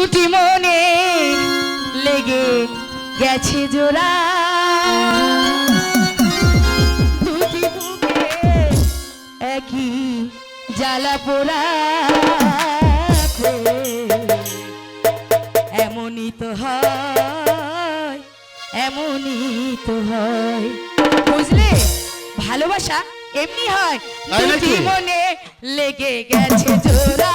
দুটি মনে লেগে গেছে জোড়া। দুটি বুকে একই জ্বালা পোড়া এমনই তো হয় এমনই তো হয়। বুঝলে? ভালোবাসা এমনি হয়। দুটি মনে লেগে গেছে জোড়া।